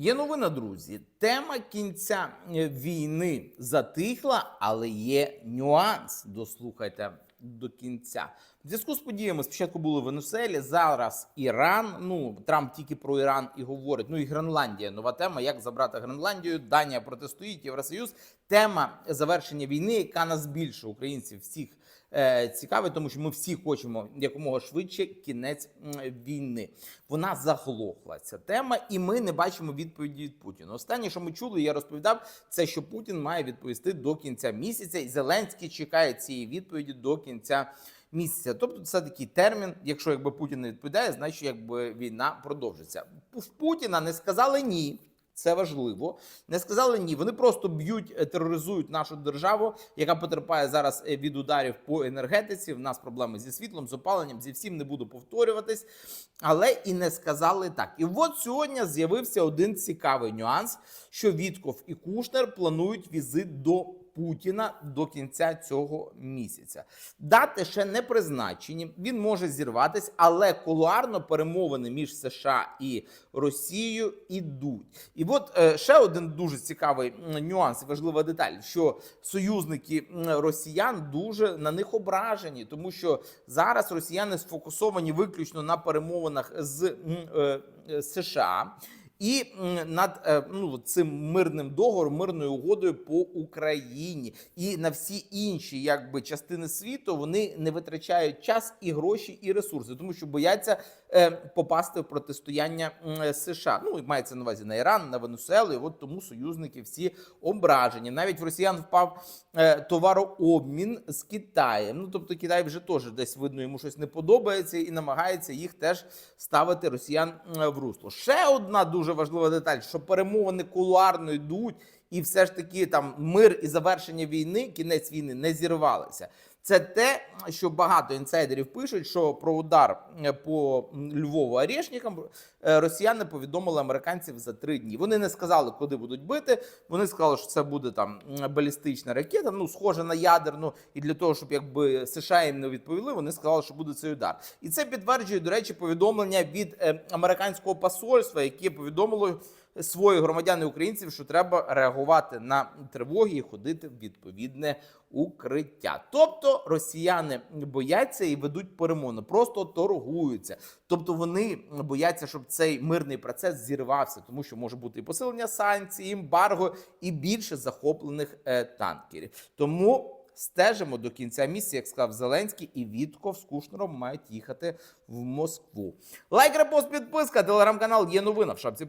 Є новина, друзі. Тема кінця е, війни затихла, але є нюанс. Дослухайте до кінця. В зв'язку з подіями спочатку були в Венесуелі, зараз Іран. Ну Трамп тільки про Іран і говорить. Ну і Гренландія. Нова тема. Як забрати Гренландію? Данія протистоїть Євросоюз. Тема завершення війни, яка нас більше українців всіх е, цікавить, тому що ми всі хочемо якомога швидше кінець війни. Вона заглохла ця тема, і ми не бачимо відповіді від Путіна. Останнє, що ми чули, я розповідав, це що Путін має відповісти до кінця місяця, і Зеленський чекає цієї відповіді до кінця. Місяця, тобто це такий термін. Якщо якби Путін не відповідає, значить якби війна продовжиться. В Путіна не сказали ні. Це важливо. Не сказали ні. Вони просто б'ють, е, тероризують нашу державу, яка потерпає зараз е, від ударів по енергетиці. В нас проблеми зі світлом, з опаленням, зі всім не буду повторюватись. Але і не сказали так. І от сьогодні з'явився один цікавий нюанс: що Вітков і Кушнер планують візит до. Путіна до кінця цього місяця дати ще не призначені. Він може зірватись, але кулуарно перемовини між США і Росією ідуть. І от е, ще один дуже цікавий нюанс, важлива деталь, що союзники росіян дуже на них ображені, тому що зараз росіяни сфокусовані виключно на перемовинах з е, е, США. І над е, ну, цим мирним договором, мирною угодою по Україні і на всі інші якби частини світу вони не витрачають час і гроші, і ресурси, тому що бояться е, попасти в протистояння е, США. Ну і мається на увазі на Іран, на Венесуелу. І от тому союзники всі ображені. Навіть в росіян впав товарообмін з Китаєм. Ну тобто Китай вже теж десь видно йому щось не подобається і намагається їх теж ставити росіян в русло. Ще одна дуже важлива деталь, що перемовини кулуарно йдуть, і все ж таки там мир і завершення війни, кінець війни не зірвалися. Це те, що багато інсайдерів пишуть, що про удар е, по Львову Орешникам е, росіяни повідомили американців за три дні. Вони не сказали, куди будуть бити. Вони сказали, що це буде там балістична ракета, ну схожа на ядерну. І для того, щоб якби США їм не відповіли, вони сказали, що буде цей удар. І це підтверджує, до речі, повідомлення від е, американського посольства, яке повідомило своїх громадян і українців, що треба реагувати на тривоги і ходити в відповідне укриття. Тобто росіяни бояться і ведуть перемовини, просто торгуються. Тобто вони бояться, щоб цей мирний процес зірвався, тому що може бути і посилення санкцій, ембарго, і більше захоплених е, танкерів. Тому. Стежимо до кінця місяця, як сказав Зеленський, і Вітков з Кушнером мають їхати в Москву. Лайк, репост, підписка, телеграм-канал є новина в шапці.